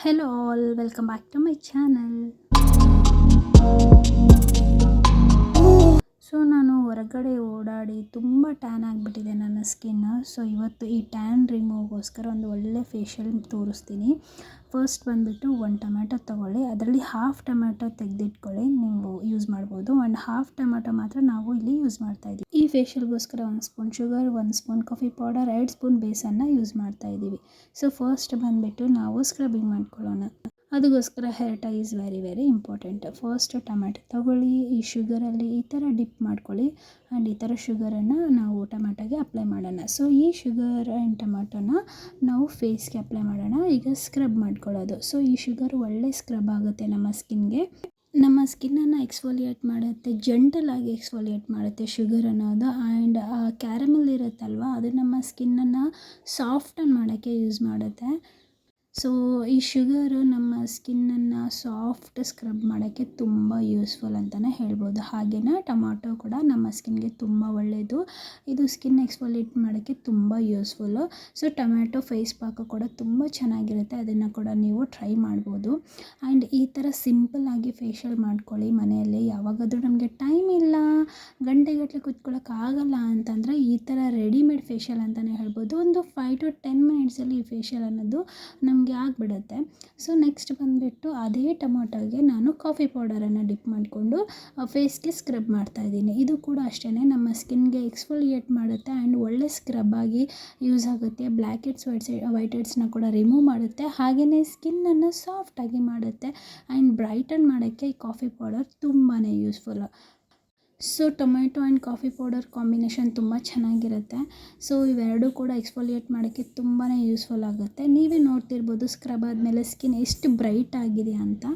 Hello all welcome back to my channel so ನಾನು ಹೊರಗಡೆ ಓಡಾಡಿ ತುಂಬ ಟ್ಯಾನ್ ಆಗಿಬಿಟ್ಟಿದೆ ನನ್ನ ಸ್ಕಿನ್ ಸೊ ಇವತ್ತು ಈ ಟ್ಯಾನ್ ರಿಮೂವ್ಗೋಸ್ಕರ ಒಂದು ಒಳ್ಳೆ ಫೇಶಿಯಲ್ ತೋರಿಸ್ತೀನಿ. ಫಸ್ಟ್ ಬಂದುಬಿಟ್ಟು ಒಂದು ಟೊಮ್ಯಾಟೊ ತೊಗೊಳ್ಳಿ. ಅದರಲ್ಲಿ ಹಾಫ್ ಟೊಮ್ಯಾಟೊ ತೆಗೆದಿಟ್ಕೊಳ್ಳಿ. ನೀವು ಯೂಸ್ ಮಾಡ್ಬೋದು. ಆ್ಯಂಡ್ ಹಾಫ್ ಟೊಮ್ಯಾಟೊ ಮಾತ್ರ ನಾವು ಇಲ್ಲಿ ಯೂಸ್ ಮಾಡ್ತಾ ಇದ್ದೀವಿ ಈ ಫೇಶಿಯಲ್ಗೋಸ್ಕರ ಒಂದು ಸ್ಪೂನ್ ಶುಗರ್ ಒಂದು ಸ್ಪೂನ್ ಕಾಫಿ ಪೌಡರ್ ಎರಡು ಸ್ಪೂನ್ ಬೇಸನ್ನು ಯೂಸ್ ಮಾಡ್ತಾ ಇದ್ದೀವಿ ಸೊ ಫಸ್ಟ್ ಬಂದುಬಿಟ್ಟು ನಾವು ಸ್ಕ್ರಬ್ಬಿಂಗ್ ಮಾಡ್ಕೊಳ್ಳೋಣ. ಅದಕ್ಕೋಸ್ಕರ hair is very very important first tomato ತಗೊಳ್ಳಿ, ಈ ಶುಗರಲ್ಲಿ ಈ ಥರ ಡಿಪ್ ಮಾಡ್ಕೊಳ್ಳಿ ಆ್ಯಂಡ್ ಈ ಥರ ಶುಗರನ್ನು ನಾವು ಟೊಮ್ಯಾಟೊಗೆ ಅಪ್ಲೈ ಮಾಡೋಣ. ಸೊ ಈ ಶುಗರ್ ಆ್ಯಂಡ್ ಟೊಮ್ಯಾಟೊನ ನಾವು ಫೇಸ್ಗೆ ಅಪ್ಲೈ ಮಾಡೋಣ. ಈಗ ಸ್ಕ್ರಬ್ ಮಾಡ್ಕೊಳ್ಳೋದು. ಸೊ ಈ ಶುಗರ್ ಒಳ್ಳೆ ಸ್ಕ್ರಬ್ ಆಗುತ್ತೆ ನಮ್ಮ ಸ್ಕಿನ್ಗೆ ನಮ್ಮ ಸ್ಕಿನ್ನನ್ನು ಎಕ್ಸ್ಫೋಲಿಯೇಟ್ ಮಾಡುತ್ತೆ ಜಂಟಲ್ ಆಗಿ ಎಕ್ಸ್ಫೋಲಿಯೇಟ್ ಮಾಡುತ್ತೆ ಶುಗರ್ ಅನ್ನೋದು ಆ್ಯಂಡ್ ಆ ಕ್ಯಾರಮಲ್ ಇರುತ್ತಲ್ವ, ಅದು ನಮ್ಮ ಸ್ಕಿನ್ನನ್ನು ಸಾಫ್ಟನ್ ಮಾಡೋಕ್ಕೆ ಯೂಸ್ ಮಾಡುತ್ತೆ. ಸೊ ಈ ಶುಗರು ನಮ್ಮ ಸ್ಕಿನ್ನನ್ನು ಸಾಫ್ಟ್ ಸ್ಕ್ರಬ್ ಮಾಡೋಕ್ಕೆ ತುಂಬ ಯೂಸ್ಫುಲ್ ಅಂತಲೇ ಹೇಳ್ಬೋದು. ಹಾಗೆಯೇ ಟೊಮಾಟೊ ಕೂಡ ನಮ್ಮ ಸ್ಕಿನ್ಗೆ ತುಂಬ ಒಳ್ಳೆಯದು ಇದು ಸ್ಕಿನ್ ಎಕ್ಸ್ಫೋಲಿಯೇಟ್ ಮಾಡೋಕ್ಕೆ ತುಂಬ ಯೂಸ್ಫುಲ್ಲು ಸೊ ಟೊಮ್ಯಾಟೊ ಫೇಸ್ ಪಾಕ ಕೂಡ ತುಂಬ ಚೆನ್ನಾಗಿರುತ್ತೆ. ಅದನ್ನು ಕೂಡ ನೀವು ಟ್ರೈ ಮಾಡ್ಬೋದು. ಆ್ಯಂಡ್ ಈ ಥರ ಸಿಂಪಲ್ಲಾಗಿ ಫೇಶಿಯಲ್ ಮಾಡ್ಕೊಳ್ಳಿ ಮನೆಯಲ್ಲಿ. ಯಾವಾಗಾದರೂ ನಮಗೆ ಟೈಮ್ ಇಲ್ಲ ಗಂಟೆಗಟ್ಟಲೆ ಕೂತ್ಕೊಳ್ಳೋಕ್ಕಾಗಲ್ಲ ಅಂತಂದರೆ ಈ ಥರ ರೆಡಿಮೇಡ್ ಫೇಶಿಯಲ್ ಅಂತಲೇ ಹೇಳ್ಬೋದು. ಒಂದು ಫೈವ್ ಟು ಟೆನ್ ಮಿನಿಟ್ಸಲ್ಲಿ ಈ ಫೇಶಿಯಲ್ ಅನ್ನೋದು ನಮಗೆ ಆಗಿಬಿಡುತ್ತೆ. ಸೊ ನೆಕ್ಸ್ಟ್ ಬಂದುಬಿಟ್ಟು ಅದೇ ಟೊಮೊಟೊಗೆ ನಾನು ಕಾಫಿ ಪೌಡರನ್ನು ಡಿಪ್ ಮಾಡಿಕೊಂಡು ಫೇಸ್ಗೆ ಸ್ಕ್ರಬ್ ಮಾಡ್ತಾ ಇದ್ದೀನಿ. ಇದು ಕೂಡ ಅಷ್ಟೇ ನಮ್ಮ ಸ್ಕಿನ್ಗೆ ಎಕ್ಸ್ಫೋಲಿಯೇಟ್ ಮಾಡುತ್ತೆ ಆ್ಯಂಡ್ ಒಳ್ಳೆ ಸ್ಕ್ರಬ್ ಆಗಿ ಯೂಸ್ ಆಗುತ್ತೆ. Black heads white side white ಹೆಡ್ಸ್ನ ಕೂಡ ರಿಮೂವ್ ಮಾಡುತ್ತೆ. ಹಾಗೆಯೇ ಸ್ಕಿನ್ನನ್ನು ಸಾಫ್ಟಾಗಿ ಮಾಡುತ್ತೆ. ಆ್ಯಂಡ್ ಬ್ರೈಟನ್ ಮಾಡೋಕ್ಕೆ ಈ ಕಾಫಿ ಪೌಡರ್ ತುಂಬಾ useful so tomato and coffee powder combination ತುಂಬ ಚೆನ್ನಾಗಿರುತ್ತೆ. ಸೊ ಇವೆರಡೂ ಕೂಡ ಎಕ್ಸ್ಫೋಲಿಯೇಟ್ ಮಾಡೋಕ್ಕೆ ತುಂಬಾ ಯೂಸ್ಫುಲ್ ಆಗುತ್ತೆ. ನೀವೇ ನೋಡ್ತಿರ್ಬೋದು ಸ್ಕ್ರಬ್ ಆದಮೇಲೆ ಸ್ಕಿನ್ ಎಷ್ಟು ಬ್ರೈಟ್ ಆಗಿದೆ ಅಂತ.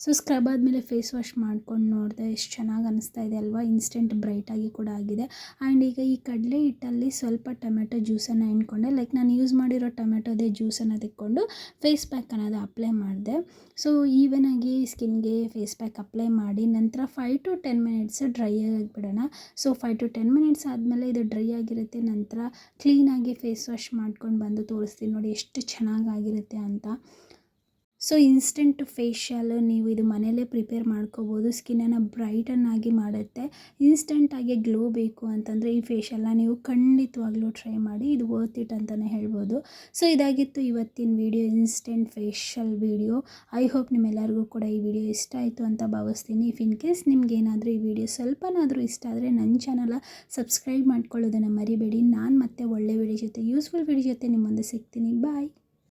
ಸೊ ಸ್ಕ್ರಬ್ ಆದಮೇಲೆ ಫೇಸ್ ವಾಶ್ ಮಾಡ್ಕೊಂಡು ನೋಡಿದೆ ಎಷ್ಟು ಚೆನ್ನಾಗಿ ಅನಿಸ್ತಾ ಇದೆ ಅಲ್ವಾ? ಇನ್ಸ್ಟೆಂಟ್ ಬ್ರೈಟಾಗಿ ಕೂಡ ಆಗಿದೆ. ಆ್ಯಂಡ್ ಈಗ ಈ ಕಡಲೆ ಹಿಟ್ಟಲ್ಲಿ ಸ್ವಲ್ಪ ಟೊಮೆಟೊ ಜ್ಯೂಸನ್ನು ಹಿಂಡ್ಕೊಂಡೆ ಲೈಕ್ ನಾನು ಯೂಸ್ ಮಾಡಿರೋ ಟೊಮೆಟೊದೇ ಜ್ಯೂಸನ್ನು ತಿಕ್ಕೊಂಡು ಫೇಸ್ ಪ್ಯಾಕ್ ಅನ್ನೋದು ಅಪ್ಲೈ ಮಾಡಿದೆ. ಸೊ ಈವನಾಗಿ ಸ್ಕಿನ್ಗೆ ಫೇಸ್ ಪ್ಯಾಕ್ ಅಪ್ಲೈ ಮಾಡಿ ನಂತರ five to ten minutes dry ಆಗಿಬಿಡೋಣ. So five to ten minutes ಆದಮೇಲೆ ಇದು ಡ್ರೈ ಆಗಿರುತ್ತೆ. ನಂತರ ಕ್ಲೀನಾಗಿ ಫೇಸ್ ವಾಶ್ ಮಾಡ್ಕೊಂಡು ಬಂದು ತೋರಿಸ್ತೀನಿ ನೋಡಿ ಎಷ್ಟು ಚೆನ್ನಾಗಾಗಿರುತ್ತೆ ಅಂತ. ಸೊ ಇನ್ಸ್ಟೆಂಟ್ ಫೇಶಿಯಲ್ ನೀವು ಇದು ಮನೆಯಲ್ಲೇ ಪ್ರಿಪೇರ್ ಮಾಡ್ಕೋಬೋದು. ಸ್ಕಿನ್ನನ್ನು ಬ್ರೈಟನ್ನಾಗಿ ಮಾಡುತ್ತೆ. ಇನ್ಸ್ಟೆಂಟಾಗಿ ಗ್ಲೋ ಬೇಕು ಅಂತಂದರೆ ಈ ಫೇಶಿಯಲ್ನ ನೀವು ಖಂಡಿತವಾಗ್ಲೂ ಟ್ರೈ ಮಾಡಿ, ಇದು ವರ್ತ್ ಇಟ್ ಅಂತಲೇ ಹೇಳ್ಬೋದು. ಸೊ ಇದಾಗಿತ್ತು ಇವತ್ತಿನ video instant facial video I hope ನಿಮ್ಮೆಲ್ಲರಿಗೂ ಕೂಡ ಈ ವಿಡಿಯೋ ಇಷ್ಟ ಆಯಿತು ಅಂತ ಭಾವಿಸ್ತೀನಿ. ಇಫ್ ಇನ್ ಕೇಸ್ ನಿಮ್ಗೇನಾದರೂ ಈ ವಿಡಿಯೋ ಸ್ವಲ್ಪನಾದರೂ ಇಷ್ಟ ಆದರೆ ನನ್ನ ಚಾನಲ ಸಬ್ಸ್ಕ್ರೈಬ್ ಮಾಡ್ಕೊಳ್ಳೋದನ್ನು ಮರಿಬೇಡಿ. ನಾನು ಮತ್ತೆ ಒಳ್ಳೆ ವಿಡಿಯೋ ಜೊತೆ ಯೂಸ್ಫುಲ್ ವಿಡಿಯೋ ಜೊತೆ ನಿಮ್ಮೊಂದು ಮುಂದೆ ಸಿಗ್ತೀನಿ. ಬಾಯ್